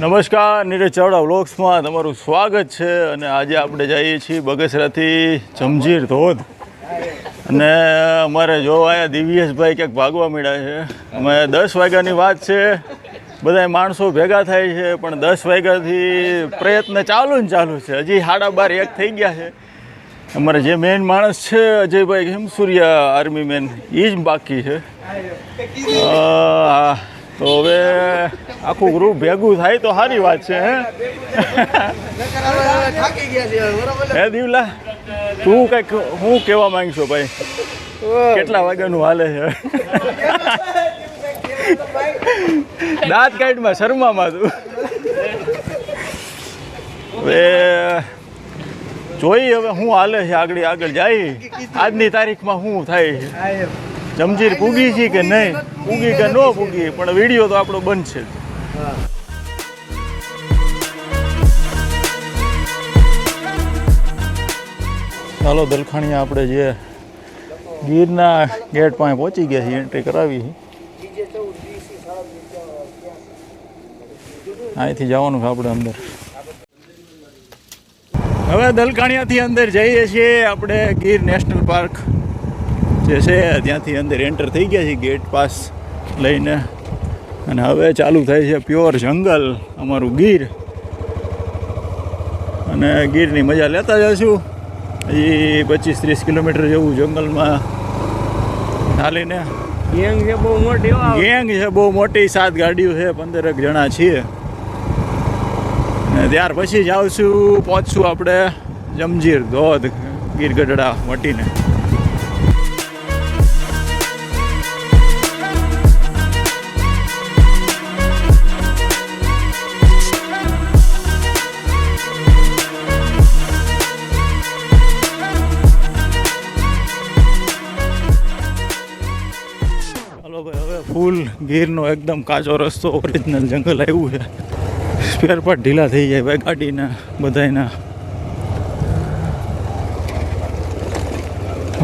નમસ્કાર, નીરજ ચાવડા વ્લોગ્સમાં તમારું સ્વાગત છે અને આજે આપણે જઈએ છીએ બગસરાથી જમજીર ધોધ. અને અમારે જો અહીંયા દિવ્યેશભાઈ ક્યાંક ભાગવા મળ્યા છે. અમે દસ વાગ્યાની વાત છે. બધા માણસો ભેગા થાય છે, પણ દસ વાગ્યાથી પ્રયત્ન ચાલુ ને ચાલુ છે. હજી સાડા બાર એક થઈ ગયા છે. અમારે જે મેન માણસ છે, અજયભાઈ હેમસુરિયા આર્મી મેન એ જ બાકી છે. તો હવે આખું ગ્રુપ ભેગું થાય તો સારી વાત છે, હે? દિવલા, તું કંઈક હું કહેવા માંગશો ભાઈ? કેટલા વાગ્યાનું હાલે છે? દાંત કાઢમાં શર્મામાં તું હવે જોઈ હવે હું હાલે છે આગળ આગળ જાય. આજની તારીખમાં શું થાય જમજીર પૂગી છે કે નહીં? પૂગી કે ન પૂગી? પણ વીડિયો તો આપણો બનશે છે. ચાલો દલખાણીયા આપણે જે ગીરના ગેટ પાસે પહોંચી ગયા છીએ એન્ટ્રી કરાવી અહીંથી જવાનું છે આપણે અંદર. હવે દલખાણિયાથી અંદર જઈએ છીએ આપણે ગીર નેશનલ પાર્ક. જે છે ત્યાંથી અંદર એન્ટર થઈ ગયા છે ગેટ પાસ લઈને. અને હવે ચાલુ થાય છે પ્યોર જંગલ અમારું ગીર. અને ગીરની મજા લેતા જઈશું હજી પચીસ ત્રીસ કિલોમીટર જેવું જંગલમાં ચાલીને ગેંગ છે બહુ મોટી ગેંગ છે બહુ મોટી સાત ગાડીઓ છે પંદરક જણા છીએ. ને ત્યાર પછી જ આવશું પહોંચશું આપણે જમજીર ધોધ ગીર ગઢડા વટીને. ગીરનો એકદમ કાચો રસ્તો ઓરિજિનલ જંગલ આવ્યું છે. સ્પેર પાર્ટ ઢીલા થઈ જાય ભાઈ ગાડીના, બધાયના.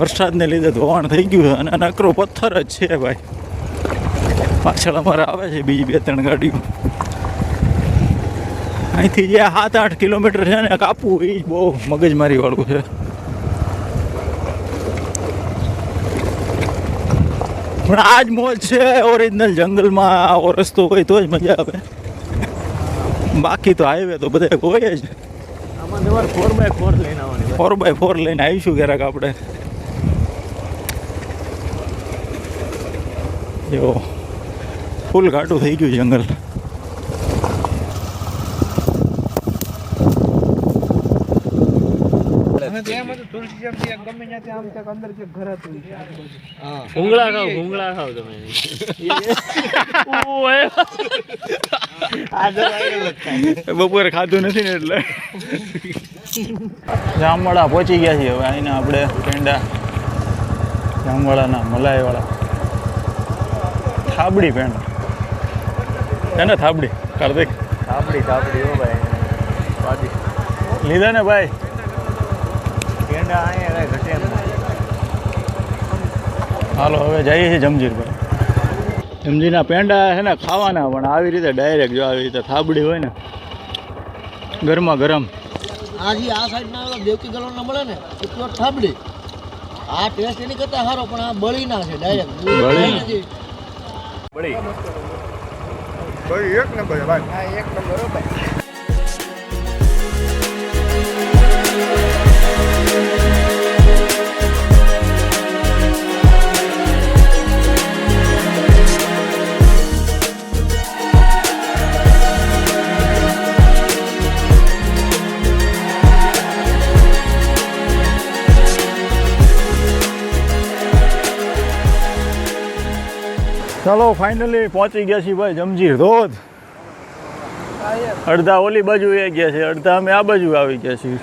વરસાદને લીધે ધોવાણ થઈ ગયું છે અને નકરો પથ્થર જ છે ભાઈ. પાછળ અમારે આવે છે બીજી બે ત્રણ ગાડીઓ. અહીંથી જે સાત આઠ કિલોમીટર છે ને કાપવું એ જ બહુ મગજમારી વાળું છે. પણ આજ મોજ છે ઓરિજિનલ જંગલમાં આવો રસ્તો હોય તો જ મજા આવે. બાકી તો હાઈવે તો બધા હોય જ. ફોર બાય ફોર લઈને આવવાની ફોર બાય ફોર લઈને આવીશું ક્યારેક આપણે. જો ફૂલ ઘાટું થઈ ગયું જંગલ. ભૂંગળા ખાવ ભૂંગળા ખાવ તમે. બપોરે ખાધું નથી ને એટલે. જામવાળા પહોંચી ગયા છીએ હવે અહીંના આપણે પેંડા જામવાળાના મલાઈવાળા. થાબડી પેંડા એને ને થાબડી? કાર્તિક થાબડી થાબડી હો ભાઈ. લીધા ને ભાઈ પેંડા અહીંયા કઈ ઘટે એમ નથી. હાલો હવે જઈએ છીએ જમજીર પર. જમજીરના પેંડા છે ને ખાવાના પણ આવી રીતે ડાયરેક્ટ જો આવી રીતે થાબડી હોય ને ગરમા ગરમ. આ આ સાઈડના દેવકી ગલોન ના મળે ને એટલો થાબડી. આ ટેસ્ટ એની કરતા સારો પણ આ બળી ના છે ડાયરેક્ટ બળી? બળી એક નંબર ભાઈ. હા એક નંબર ભાઈ. ચાલો ફાઇનલી પહોંચી ગયા છીએ ભાઈ જમજીર ધોધ અડધા ઓલી બાજુ એ ગયા છે અડધા અમે આ બાજુ આવી ગયા છીએ.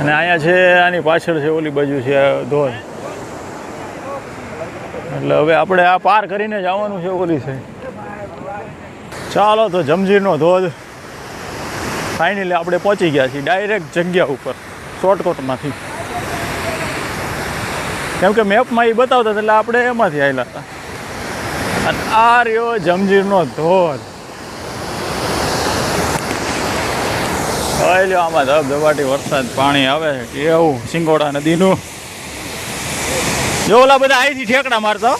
અને અહીંયા છે આની પાછળ છે ઓલી બાજુ છે આ ધોધ. એટલે હવે આપણે આ પાર કરીને જવાનું છે ઓલી છે ચાલો તો જમજીરનો ધોધ. ફાઇનલી આપણે પહોંચી ગયા છીએ ડાયરેક્ટ જગ્યા ઉપર શોર્ટકટમાંથી કેમ કે મેપમાં એ બતાવતા એટલે આપણે એમાંથી આવેલા હતા. અને આ રહ્યો જમજીરનો ધોધ. લ્યો આમાં ધબધબાટી વરસાદ, પાણી આવે એવું સિંગોડા નદીનું જો ઓલા બધા અહીંથી ઠેકડા મારતા હો.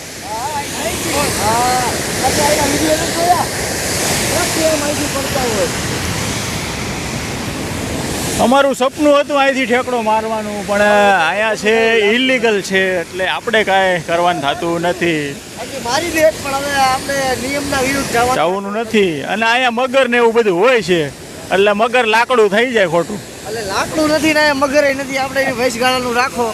અમારું સપનું હતું અહીંથી ઠેકડો મારવાનું પણ અહીંયા છે ઇલીગલ છે એટલે આપણે કાંઈ કરવાનું થતું નથી. મારી બેટ પણ હવે આપણે નિયમના વિરુદ્ધ જવા જવાનું નથી. અને અહીંયા મગર ને એવું બધું હોય છે એટલે મગર લાકડું થઈ જાય ખોટું. એટલે લાકડું નથી ને મગર નથી આપણે એને ભેંસ રાખો.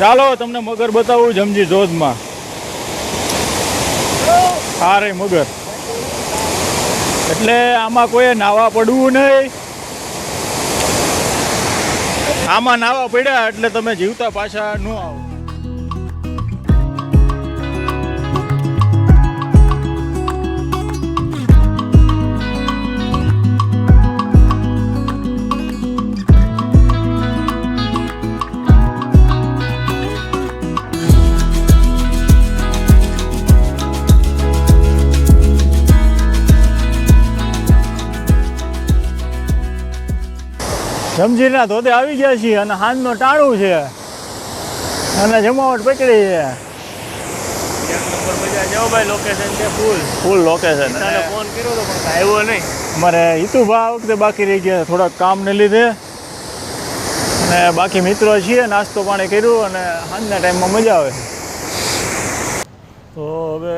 ચાલો તમને મગર બતાવું જમજી ધોધમાં હા રે મગર. એટલે આમાં કોઈ નાવા પડવું નહીં. આમાં નાવા પડ્યા એટલે તમે જીવતા પાછા ન આવો. જમજીરના ધોધે આવી ગયા છીએ અને હાંજનો ટાણું છે. અને જમાવટ પકડી છે. એક નંબર ભાઈ લોકેશન છે ફૂલ ફૂલ લોકેશન ફોન કર્યો તો આવ્યો નહીં. અમારે હિતુભા આ વખતે બાકી રહી ગયા થોડાક કામને લીધે. અને બાકી મિત્રો છીએ નાસ્તો પાણી કર્યું અને સાંજના ટાઈમમાં મજા આવે. તો હવે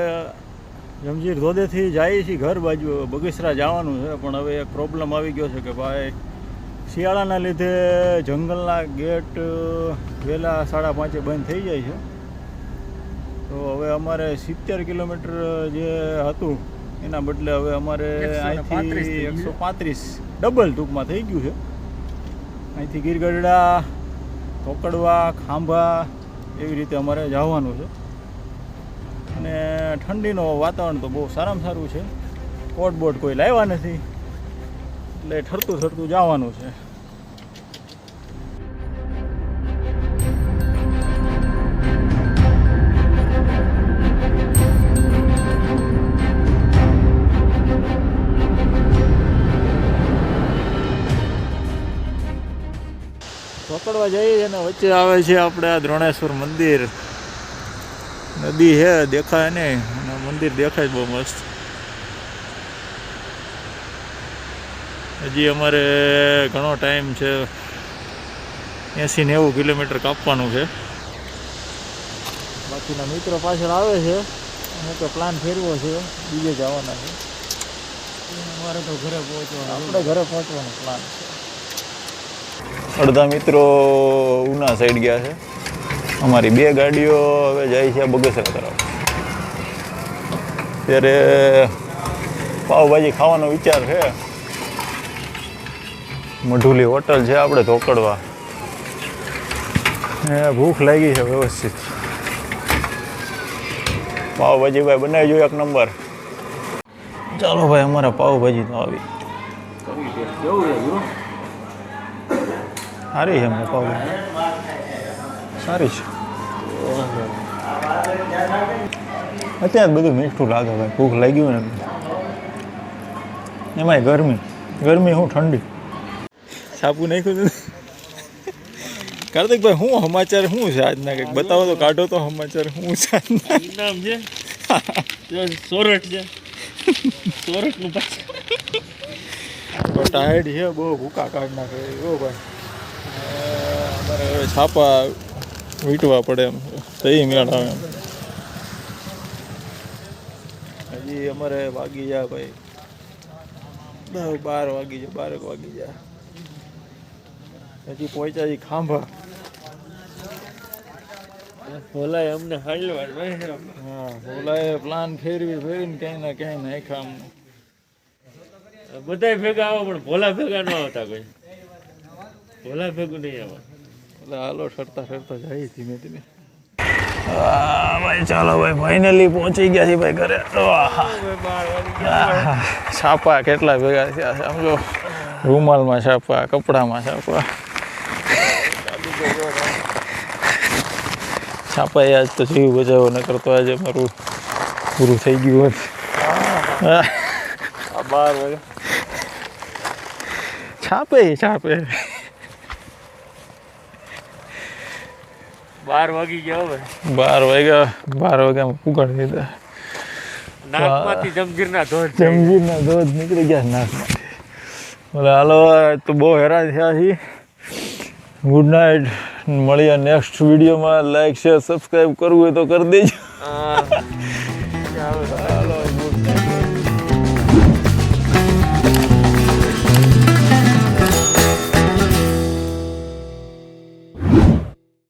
જમજીર ધોધેથી જઈએ છીએ ઘર બાજુ બગીસરા જવાનું છે પણ હવે એક પ્રોબ્લેમ આવી ગયો છે કે ભાઈ શિયાળાના લીધે જંગલના ગેટ વહેલા સાડા પાંચે બંધ થઈ જાય છે. તો હવે અમારે સિત્તેર કિલોમીટર જે હતું એના બદલે હવે અમારે 135 અહીંથી એકસો પાંત્રીસ ડબલ ટૂંકમાં થઈ ગયું છે. અહીંથી ગીરગઢડા કોકડવા ખાંભા એવી રીતે અમારે જવાનું છે. અને ઠંડીનો વાતાવરણ તો બહુ સારામાં સારું છે. કોટ બોટ કોઈ લાવ્યા નથી. એટલે ઠરતું ઠરતું જવાનું છે. પકડવા જઈએ છીએ ને વચ્ચે આવે છે આપણે આ દ્રોણેશ્વર મંદિર. નદી છે, દેખાય નહીં. અને મંદિર દેખાય બહુ મસ્ત. હજી અમારે ઘણો ટાઈમ છે. એંસી નેવું કિલોમીટર કાપવાનું છે. બાકીના મિત્રો પાછળ આવે છે. અમુક પ્લાન ફેરવો છે. બીજે જવાના છે. અમારે તો ઘરે પહોંચવાનું આપણે ઘરે પહોંચવાનો પ્લાન છે. અડધા મિત્રો ઉના સાઈડ ગયા છે. અમારી બે ગાડીઓ હવે જાય છે બગસરા તરફ. ત્યારે પાવભાજી ખાવાનો વિચાર છે. મઢુલી હોટલ છે આપણે ધોકડવા. એ ભૂખ લાગી છે વ્યવસ્થિત. પાવભાજી ભાઈ બનાવી જોઈએ એક નંબર. ચાલો ભાઈ, અમારા પાવભાજી તો આવી. સારી છે એમને પાવભાજી. સારી છે. અત્યારે બધું મીઠું લાગે ભાઈ, ભૂખ લાગ્યું ને. એમાંય ગરમી. ગરમી હું ઠંડી. છાપું નાખ્યું હતું કાર્તિકભાઈ શું સમાચાર શું છે આજના? કંઈક બતાવો તો કાઢો તો સમાચાર શું છે નામ છે? સોરઠ છે. સોરઠનું પાછું. ટાયર્ડ છે બહુ ભૂકા કાઢ નાખે. એવો ભાઈ. અમારે હવે છાપા વીટવા પડે એમ. સહી મેળ આવે એમ. હજી અમારે વાગી જાય ભાઈ. બાર વાગી જાય બારેક વાગી જાય હજી પહોંચ્યા ખાંભા. ભોલાએ અમને હાલવા હા ભોલાએ પ્લાન ફેરવી ફેરવીને ક્યાંય ના ક્યાંય નાખ્યા અમને બધાય ભેગા આવો પણ ભોલા ભેગા ન આવતા કોઈ. ભોલા ભેગું નહીં આવે એટલે હાલો ફરતા ફરતા જાય ધીમે ધીમે. ભાઈ ચાલો ભાઈ ફાઇનલી પહોંચી ગયા છે ભાઈ ઘરે. છાપા કેટલા ભેગા થયા સમજો રૂમાલમાં છાપા કપડામાં છાપા. છાપાઈ આજ તો જીવ બજાવો ન કરતો આજે મારું પૂરું થઈ ગયું હોત. બાર વાગે. છાપે છાપે. બાર વાગી ગયા હવે. બાર વાગ્યા બાર વાગ્યામાં ઉગાડી દીધા. નાકમાંથી જમગીરના ધોધ જાય. જમજીરના દોધ નીકળી ગયા નાકમાંથી. બોલે હાલો તો બહુ હેરાન થયા છીએ. Good night. મળીએ નેક્સ્ટ વિડીયોમાં લાઈક શેર સબસ્ક્રાઈબ કરવું હોય તો કરી દેજો.